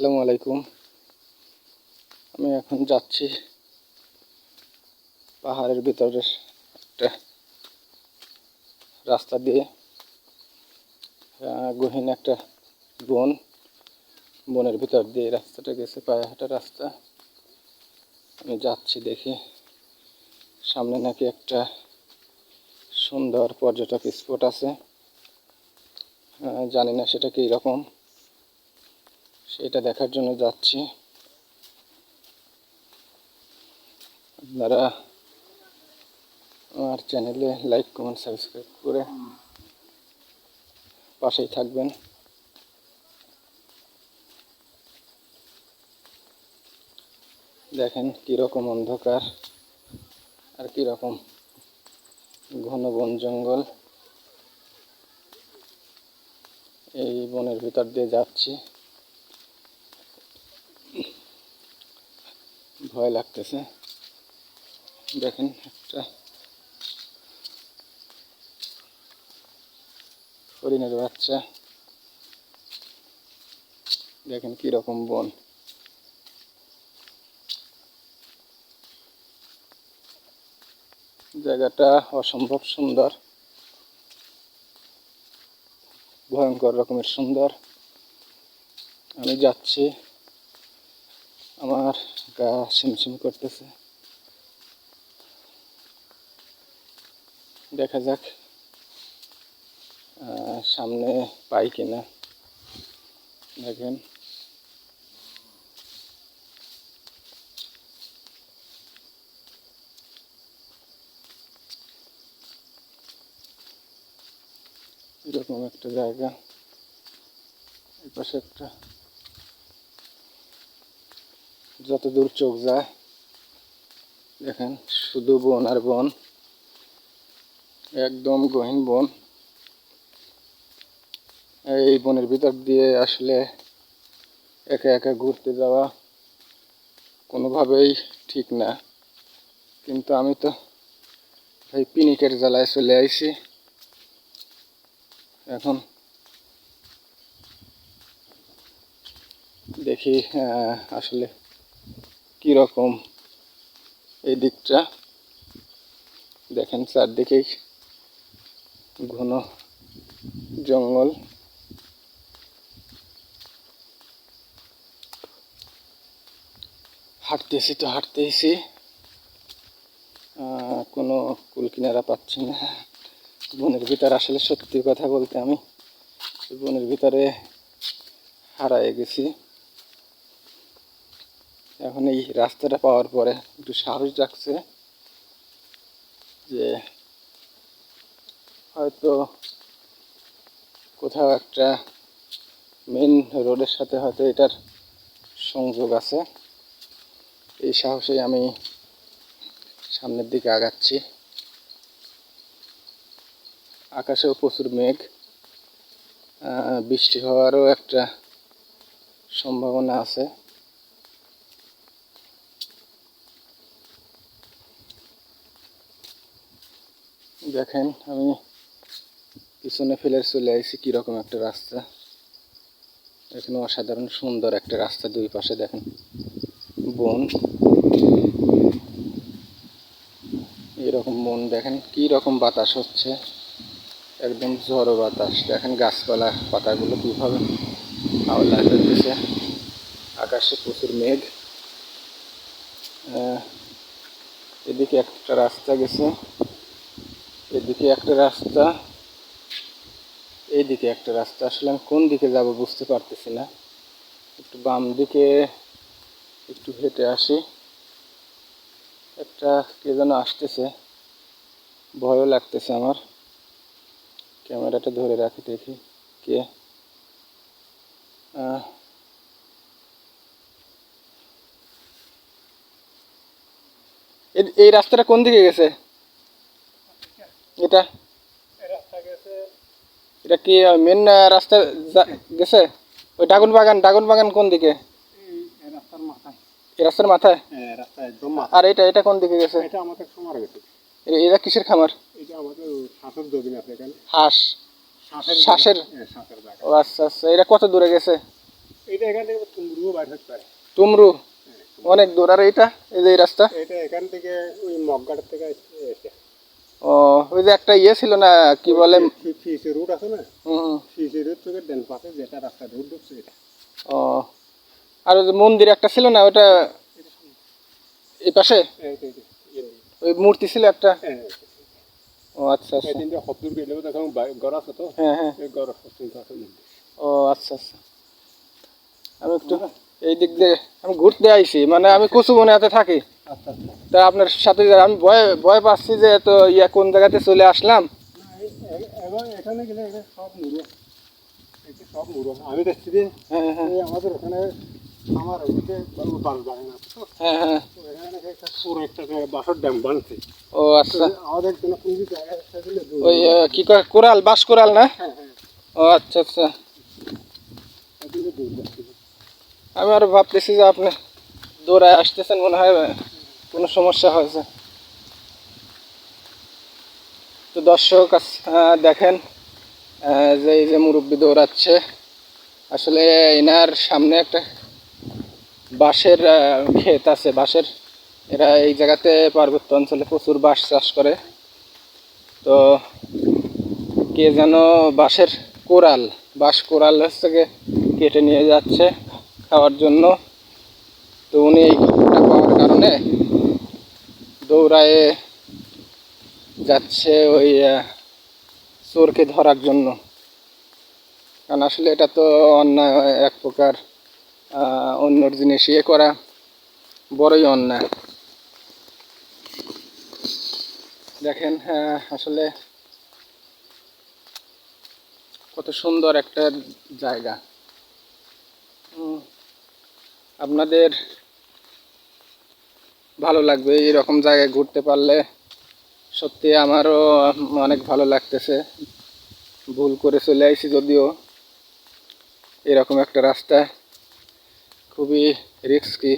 আসসালামু আলাইকুম। আমি এখন যাচ্ছি পাহাড়ের ভিতরের একটা রাস্তা দিয়ে। গহীন একটা বন, বনের ভিতর দিয়ে রাস্তাটা গেছে, পায়ে হাঁটা রাস্তা। আমি যাচ্ছি দেখি, সামনে নাকি একটা সুন্দর পর্যটক স্পট আছে। জানি না সেটা কী রকম সেটা দেখার জন্য যাচ্ছি। আপনারা আমার চ্যানেলে লাইক, কমেন্ট, সাবস্ক্রাইব করে পাশেই থাকবেন। দেখেন কীরকম অন্ধকার আর কীরকম ঘন বন জঙ্গল। এই বনের ভিতর দিয়ে যাচ্ছি। ভয় লাগতেছে। দেখেন একটা হরিণের বাচ্চা। দেখেন কি রকম বন। জায়গাটা অসম্ভব সুন্দর। ভয়ঙ্কর রকমের সুন্দর। আমি যাচ্ছি। গা শিমশিম করতেছে। দেখা যাক সামনে পাই কিনা। দেখেন। এরকম একটা জায়গা এই পাশে একটা। যত দূর চোখ যায়, দেখেন, শুধু বন আর বন, একদম গহীন বন। এই বনের ভিতর দিয়ে আসলে একা একা ঘুরতে যাওয়া কোনোভাবেই ঠিক না। কিন্তু আমি তো এই পিনিকের জ্বালায় চলে আইছি। এখন দেখি আসলে কীরকম এই দিকটা? দেখেন চারদিকেই ঘন জঙ্গল। হাঁটতেছি তো হাঁটতেছি কোনো কুল কিনারা পাচ্ছি না। বনের ভিতরে আসলে সত্যি কথা বলতে আমি বনের ভিতরে হারায় গেছি। এখন এই রাস্তাটা পাওয়ার পরে একটু সাহস জাগছে যে হয়তো কোথাও একটা মেন রোডের সাথে হয়তো এটার সংযোগ আছে। এই সাহসেই আমি সামনের দিকে আগাচ্ছি। আকাশেও প্রচুর মেঘ বৃষ্টি হওয়ারও একটা সম্ভাবনা আছে। দেখেন, আমি পিছনে ফেলে চলে আসছি কীরকম একটা রাস্তা। এখানে অসাধারণ সুন্দর একটা রাস্তা দুই পাশে, দেখেন, বন। এরকম বন, দেখেন কি রকম বাতাস হচ্ছে। একদম ঝড়ো বাতাস। দেখেন, গাছপালা পাতাগুলো কীভাবে হাওলা করতেছে। আকাশে প্রচুর মেঘ। এদিকে একটা রাস্তা গেছে। এদিকে একটা রাস্তা, এইদিকে একটা রাস্তা। আসলে আমি কোন দিকে যাব বুঝতে পারতেছি না। একটু বাম দিকে একটু হেঁটে আসি। একটা কে যেন আসতেছে। ভয়ও লাগতেছে আমার। ক্যামেরাটা ধরে রাখি, দেখি কে। এই রাস্তাটা কোন দিকে গেছে? এটা? এটা কি মেন রাস্তা গেছে? ওই ড্রাগন বাগান ড্রাগন বাগান কোন দিকে? রাস্তার মাথায়। আর এটা এটা কোন দিকে গেছে? এটা কিসের খামার? এটা এখানে হাঁস। শ্বাসের ও আচ্ছা আচ্ছা এটা কত দূরে গেছে? এটা এখান টুমরু অনেক দূর। আর এইটা এই যে রাস্তা? এটা এখান থেকে ওই মগগাড় থেকে ও ওই যে একটা ইয়ে ছিল না কি বলে? ফিসি রুট আছে না? হুম, ফিসি রুট থেকে ডেন পাশে যেটা রাস্তা রুট ঢুকছে এটা। ও আর ওই যে মন্দির একটা ছিল না ওটা এই পাশে? নেই। ওই মূর্তি ছিল একটা? হ্যাঁ, ও আচ্ছা আচ্ছা। এই তিনটে হদ্দুর গেলে দেখুন ঘর আছে তো? হ্যাঁ হ্যাঁ। ঘর আছে ও আচ্ছা আচ্ছা। আমি একটু। এই দিক দিয়ে আমি ঘুরতে আইছি মানে আমি কুসুমনিয়াতে থাকি। আচ্ছা আচ্ছা। তা আপনার সাথে আমি ভয় ভয় পাচ্ছি যে তো ইয়া কোন জায়গাতে চলে আসলাম। না, এখানে গেলে সব মুড়ো। সব মুড়ো। আমি দেখছি যে হ্যাঁ হ্যাঁ। আমাদের ওখানে আমার বাল আছে হ্যাঁ হ্যাঁ। পুরো একটা বাসর ড্যাম বানছে। ও আচ্ছা। আমাদের কোনো পুঁজি। ওই কি কয় কোরাল বাস কোরাল না ও আচ্ছা আচ্ছা। আমি আরও ভাবতেছি যে আপনি দৌড়ায় আসতেছেন মনে হয় কোনো সমস্যা হয়েছে। তো দর্শক দেখেন যে এই যে মুরব্বী দৌড়াচ্ছে, আসলে এনার সামনে একটা বাঁশের ক্ষেত আছে। বাঁশের, এরা এই জায়গাতে পার্বত্য অঞ্চলে প্রচুর বাঁশ চাষ করে। তো কে যেন বাঁশের কোরাল বাঁশ কোরাল হচ্ছে কেটে নিয়ে যাচ্ছে। খাওয়ার জন্য। তো উনি এই খবরটা পাওয়ার কারণে দৌড়ায়ে যাচ্ছে ওই চোরকে ধরার জন্য। কারণ আসলে এটা তো অন্যায়, এক প্রকার অন্যর জিনিস ইয়ে করা বড়ই অন্যায়। দেখেন আসলে কত সুন্দর একটা জায়গা। আপনাদের ভালো লাগবে এরকম জায়গায় ঘুরতে পারলে। সত্যি আমারও অনেক ভালো লাগতেছে। ভুল করে চলে আইছি যদিও। এরকম একটা রাস্তা খুবই রিস্কি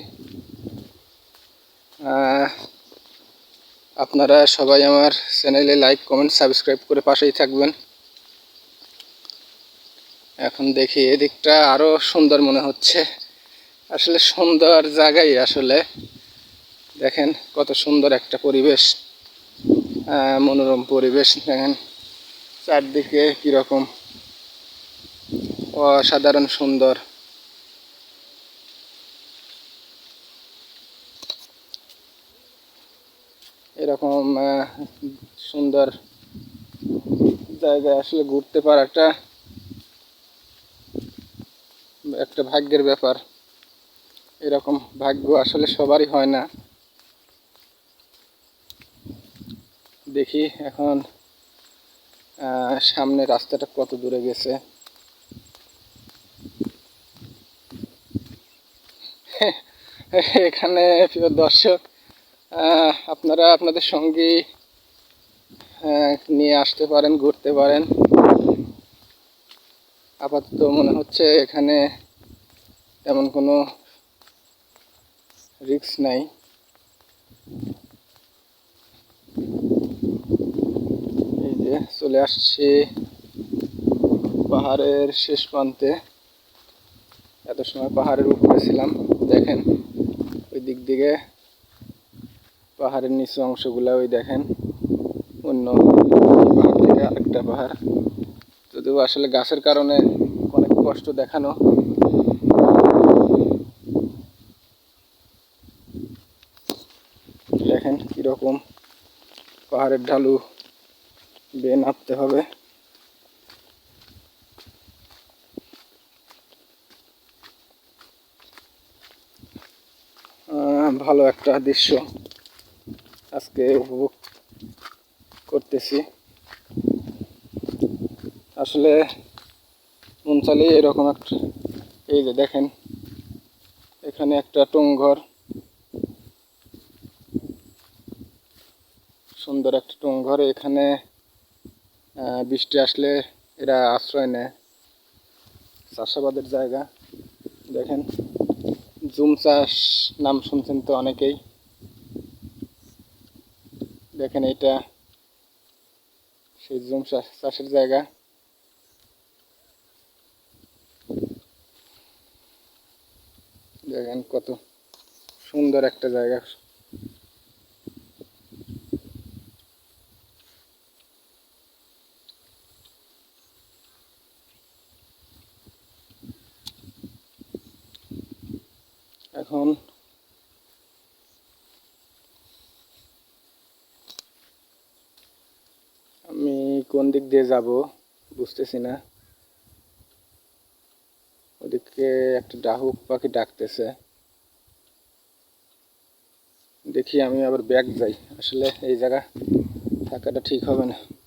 আপনারা সবাই আমার চ্যানেলে লাইক কমেন্ট সাবস্ক্রাইব করে পাশেই থাকবেন। এখন দেখি এদিকটা আরও সুন্দর মনে হচ্ছে। আসলে সুন্দর জায়গাই আসলে। দেখেন কত সুন্দর একটা পরিবেশ মনোরম পরিবেশ, দেখেন চারদিকে কীরকম অসাধারণ সুন্দর। এরকম সুন্দর জায়গায় আসলে ঘুরতে পারাটা একটা ভাগ্যের ব্যাপার। এরকম ভাগ্য আসলে সবারই হয় না। দেখি এখন সামনে রাস্তাটা কত দূরে গেছে। এখানে প্রিয় দর্শক আপনারা আপনাদের সঙ্গে নিয়ে আসতে পারেন, ঘুরতে পারেন। আপাতত মনে হচ্ছে এখানে তেমন কোনো রিস্ক নাই। এই যে চলে আসছি পাহাড়ের শেষ প্রান্তে। এত সময় পাহাড়ের উপরে ছিলাম, দেখেন। ওই দিক দিকে পাহাড়ের নিচু অংশগুলো ওই দেখেন। অন্য পাহাড় থেকে আরেকটা পাহাড়। যদিও আসলে গাছের কারণে অনেক কষ্ট দেখানো দেখেন কীরকম। পাহাড়ের ঢালু বেয়ে নামতে হবে। ভালো একটা দৃশ্য আজকে উপভোগ করতেছি। আসলে মন এরকম একটা এই যে দেখেন, এখানে একটা টুংঘর সুন্দর একটা টুংঘর এখানে আহ, বৃষ্টি আসলে এরা আশ্রয় নেয়। চাষাবাদের জায়গা। দেখেন জুম চাষ নাম শুনছেন তো অনেকেই। দেখেন এটা সেই জুম চাষ- চাষের জায়গা। দেখেন কত সুন্দর একটা জায়গা এখন আমি কোন দিক দিয়ে যাব বুঝতেছি না। ওদিকে একটা ডাহুক পাখি ডাকতেছে। দেখি আমি আবার ব্যাগ যাই। আসলে এই জায়গা থাকাটা ঠিক হবে না।